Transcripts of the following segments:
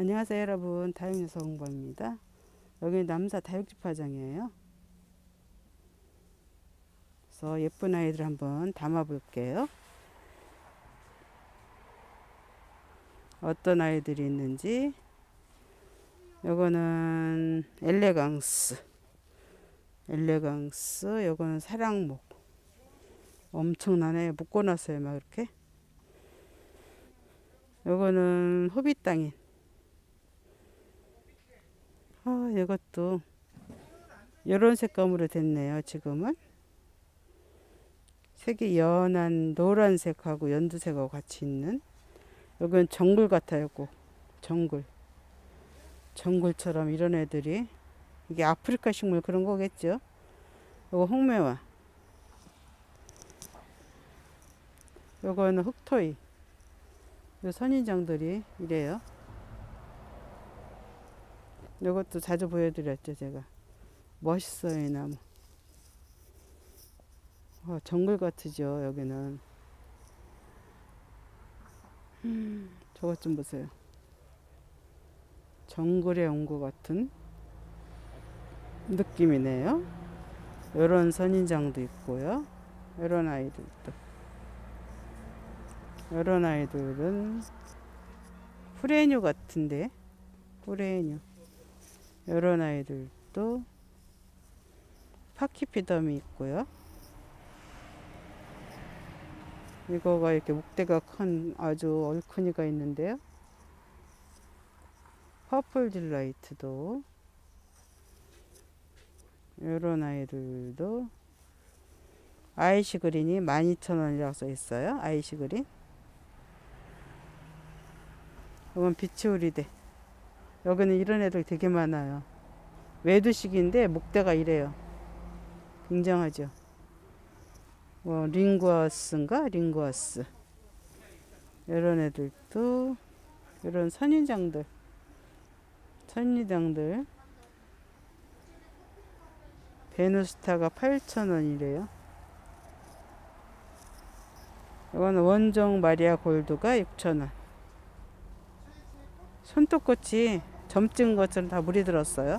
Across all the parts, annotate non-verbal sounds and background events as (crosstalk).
안녕하세요 여러분. 다육여서 홍보입니다. 여기는 남사 다육집화장이에요. 그래서 예쁜 아이들 한번 담아 볼게요. 어떤 아이들이 있는지. 요거는 엘레강스. 엘레강스. 요거는 사랑목. 엄청나네. 묶어놨어요 막 이렇게. 요거는 호빗땅인 아, 이것도 이런 색감으로 됐네요. 지금은 색이 연한 노란색하고 연두색하고 같이 있는 여기는 정글 같아요. 꼭 정글 정글처럼 이런 애들이 이게 아프리카 식물 그런 거겠죠. 이거 홍매화 요거는 흑토이 요 선인장들이 이래요. 이것도 자주 보여드렸죠 제가. 멋있어요 이 나무. 어, 정글 같으죠 여기는. 음, 저것 좀 보세요. 정글에 온 것 같은 느낌이네요. 이런 선인장도 있고요. 이런 아이들도. 이런 아이들은 프레뉴 같은데 프레뉴 이런 아이들도 파키피덤이 있고요. 이거가 이렇게 목대가 큰 아주 얼큰이가 있는데요. 퍼플 딜라이트도 이런 아이들도 아이시 그린이 12,000원이라고 써 있어요. 아이시 그린. 이건 비치오리데. 여기는 이런 애들 되게 많아요. 외두식인데 목대가 이래요. 굉장하죠. 뭐 링구아스인가 링구아스 이런 애들도 이런 선인장들 선인장들 베누스타가 8,000원이래요. 이거는 원종 마리아 골드가 6,000원. 손톱꽃이 점 찍은 것처럼 다 물이 들었어요.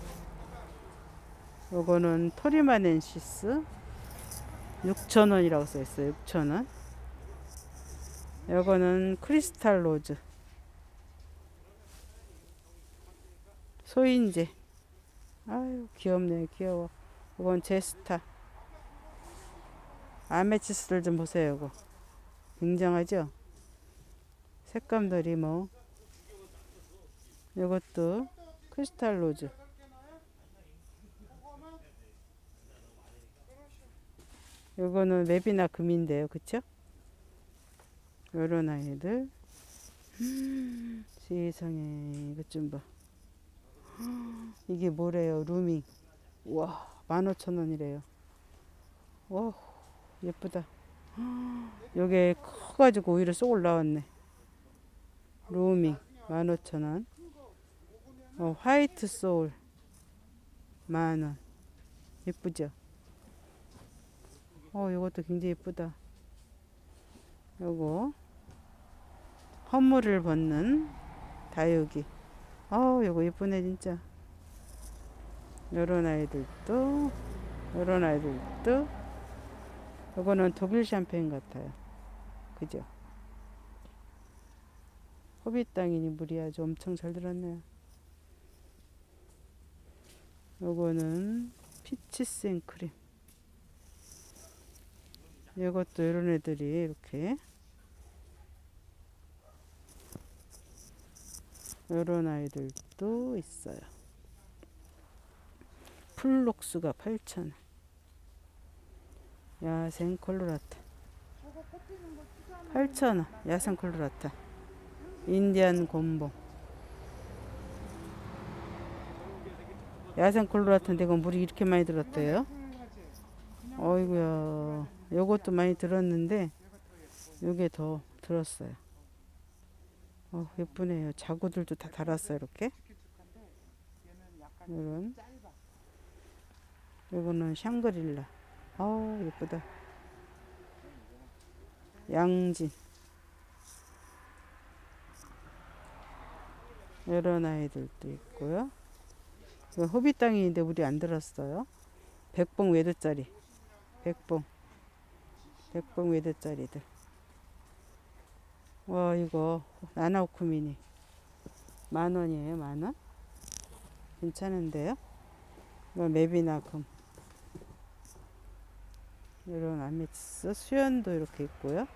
요거는 토리마넨시스. 6,000원이라고 써 있어요. 6,000원. 요거는 크리스탈 로즈. 소인제 아유 귀엽네 귀여워. 이건 제스타 아메치스를 좀 보세요 이거. 굉장하죠? 색감들이 뭐 이것도 크리스탈 로즈. 이거는 맵이나 금인데요, 그쵸? 요런 아이들. 세상에, 이것 좀 봐. 이게 뭐래요, 루밍. 와, 15,000원이래요. 와, 예쁘다. 요게 커가지고 오히려 쏙 올라왔네. 루밍, 15,000원. 어, 화이트 소울. 만원. 예쁘죠? 어 이것도 굉장히 예쁘다. 요거. 허물을 벗는 다육이. 어 요거 예쁘네 진짜. 요런 아이들도 요런 아이들도. 요거는 독일 샴페인 같아요. 그죠? 호빗 땅이니 아주 엄청 잘 들었네요 요거는 피치 생크림. 이것도 이런 애들이 이렇게 이런 아이들도 있어요. 플록스가 8,000원. 야생 콜로라타. 8,000원. 야생 콜로라타. 인디안 곰봉. 야생 콜로라탄데 이건 물이 이렇게 많이 들었대요. 어이구야. 요것도 많이 들었는데 요게 더 들었어요. 어, 예쁘네요. 자구들도 다 달았어요, 이렇게. 이런. 요거는 샹그릴라. 아, 예쁘다. 양진. 이런 아이들도 있고요. 이거 호비 땅인데 우리 안 들었어요. 백봉 외도짜리. 백봉. 백봉 외도짜리들. 와 이거 나나오쿠미니 만 원이에요 만 원? 괜찮은데요? 이거 맵이나 금 이런 아메티스 수연도 이렇게 있고요.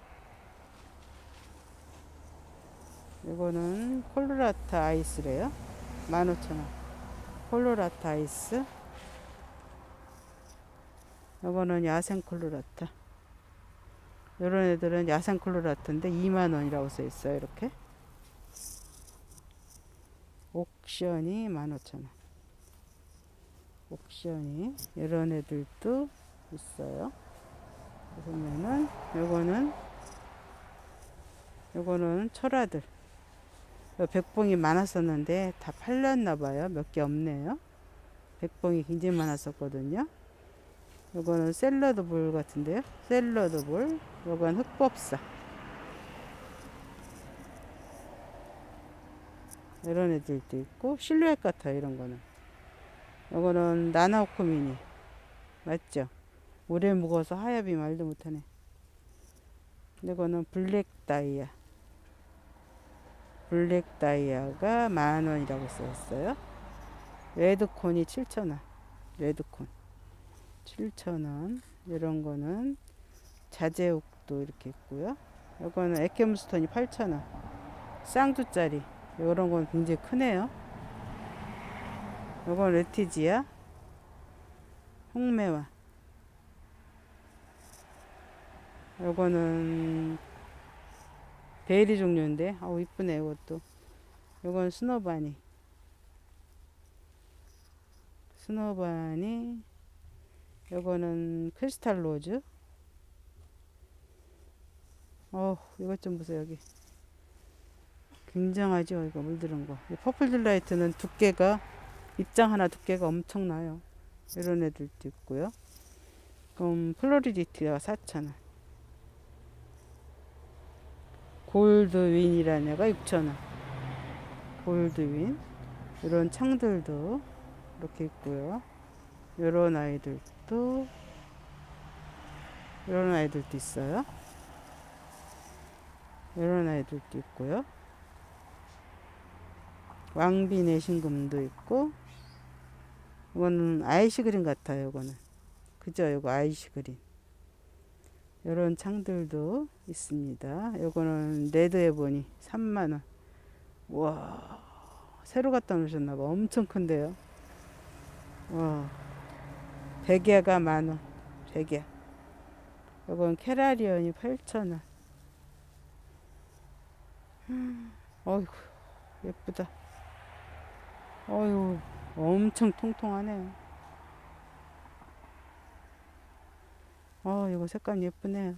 이거는 콜로라타 아이스래요. 15,000원. 콜로라타 아이스. 이거는 야생 콜로라타. 이런 애들은 야생 콜로라타인데 2만원이라고 써 있어요. 이렇게. 옥션이 15,000원. 옥션이. 이런 애들도 있어요. 보면은, 요거는, 요거는 철화들. 백봉이 많았었는데 다 팔렸나 봐요. 몇 개 없네요. 백봉이 굉장히 많았었거든요. 요거는 샐러드 볼 같은데요. 샐러드 볼. 요건 흑법사. 이런 애들도 있고 실루엣 같아요. 이런 거는. 요거는 나나오코미니. 맞죠? 오래 묵어서 하얗이 말도 못하네. 이거는 블랙 다이아. 블랙 다이아가 만 원이라고 써있어요. 레드콘이 7,000원. 레드콘. 7,000원. 이런 거는 자재욱도 이렇게 있고요. 이거는 에케무스톤이 8,000원. 쌍두짜리. 이런 건 굉장히 크네요. 이건 레티지아. 홍매화. 요거는 베리 종류인데? 아우 이쁘네 이것도. 요건 스노바니. 스노바니. 요거는 크리스탈 로즈. 어 이것 좀 보세요 여기. 굉장하죠 이거 물들은 거. 퍼플 딜라이트는 두께가 입장 하나 두께가 엄청나요. 이런 애들도 있고요. 그럼 플로리디티가 4,000원 골드윈이라는 애가 6,000원. 골드윈. 이런 창들도 이렇게 있고요. 이런 아이들도 이런 아이들도 있어요. 이런 아이들도 있고요. 왕비 내 신금도 있고 이거는 아이시 그린 같아요. 이거는 그죠? 이거 아이시 그린. 이런 창들도 있습니다. 요거는 레드 에보니 3만원. 와, 새로 갖다 놓으셨나봐. 엄청 큰데요. 와, 베개가 만원. 베개. 요건 캐라리언이 8천원. 어이구, 예쁘다. 어휴, 엄청 통통하네요. 어, 이거 색감 예쁘네요.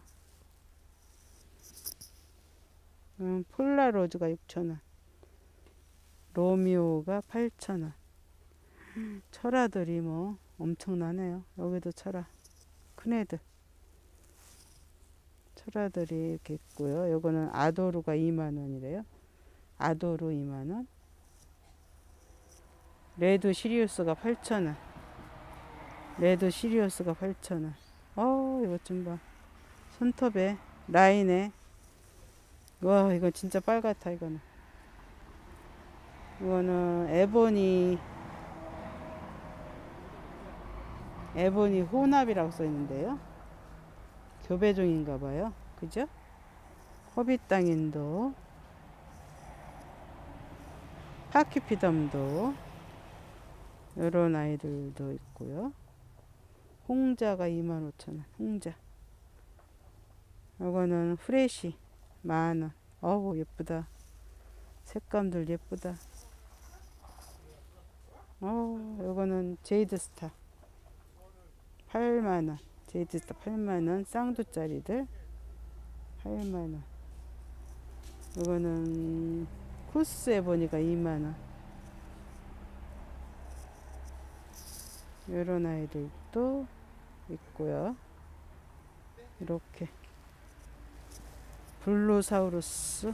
음, 폴라로즈가 6,000원. 로미오가 8,000원. 철화들이 뭐 엄청나네요. 여기도 철화. 큰 애들. 철화들이 이렇게 있고요. 요거는 아도루가 2만원이래요. 아도루 2만원. 레드 시리우스가 8,000원. 레드 시리우스가 8,000원. 어, 이것 좀 봐. 손톱에, 라인에. 와, 이건 진짜 빨갛다, 이거는. 이거는 에보니, 에보니 혼합이라고 써 있는데요. 교배종인가 봐요. 그죠? 허비땅인도, 파키피덤도, 이런 아이들도 있고요. 홍자가 25,000원. 홍자. 이거는 프레시 만원. 어우 예쁘다. 색감들 예쁘다. 어, 이거는 제이드스타 8만원. 제이드스타 8만원. 쌍두짜리들 8만원. 이거는 쿠스에 보니까 2만원. 이런 아이들도 있고요. 이렇게 블루사우루스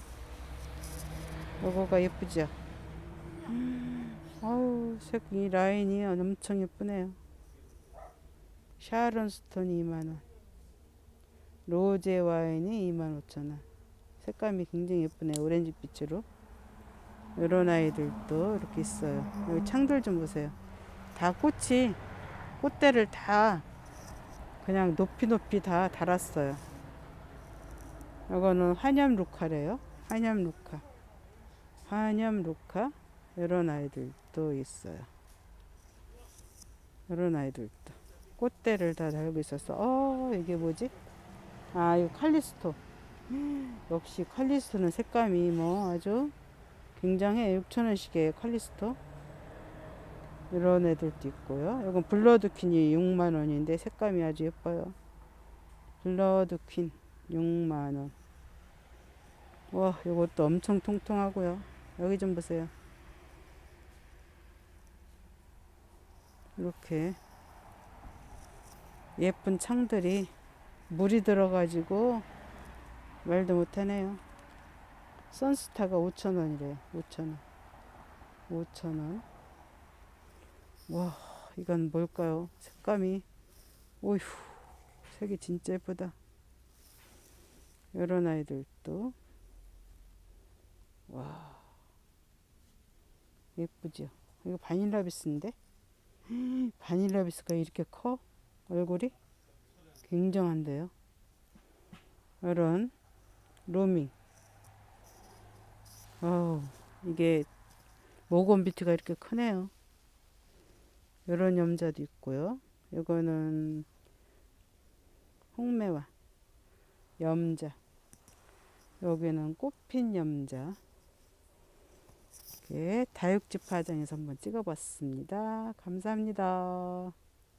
요거가 예쁘죠? 아우 색이 라인이 엄청 예쁘네요. 샤론 스톤이 2만원. 로제 와인이 25,000원. 색감이 굉장히 예쁘네요. 오렌지 빛으로. 이런 아이들도 이렇게 있어요. 여기 창들 좀 보세요. 다 꽃이 꽃대를 다 그냥 높이 높이 다 달았어요. 이거는 한염 루카래요. 한염 루카. 한염 루카. 이런 아이들도 있어요. 이런 아이들도. 꽃대를 다 달고 있었어. 어, 이게 뭐지? 아, 이거 칼리스토. (gasps) 역시 칼리스토는 색감이 뭐 아주 굉장해. 6천원씩이에요, 칼리스토. 이런 애들도 있고요. 이건 블러드 퀸이 6만 원인데 색감이 아주 예뻐요. 블러드 퀸 6만 원. 와, 이것도 엄청 통통하고요. 여기 좀 보세요. 이렇게 예쁜 창들이 물이 들어가지고 말도 못하네요. 선스타가 5,000원이래요. 5,000원. 5,000원. 와, 이건 뭘까요? 색감이. 오휴, 색이 진짜 예쁘다. 이런 아이들도. 와, 예쁘죠? 이거 바닐라비스인데? (gasps) 바닐라비스가 이렇게 커? 얼굴이? 굉장한데요? 이런 로밍. 어우, 이게 모건 비트가 이렇게 크네요. 이런 염자도 있고요. 이거는 홍매화 염자. 여기는 꽃핀 염자. 이렇게 다육지 파장에서 한번 찍어봤습니다. 감사합니다.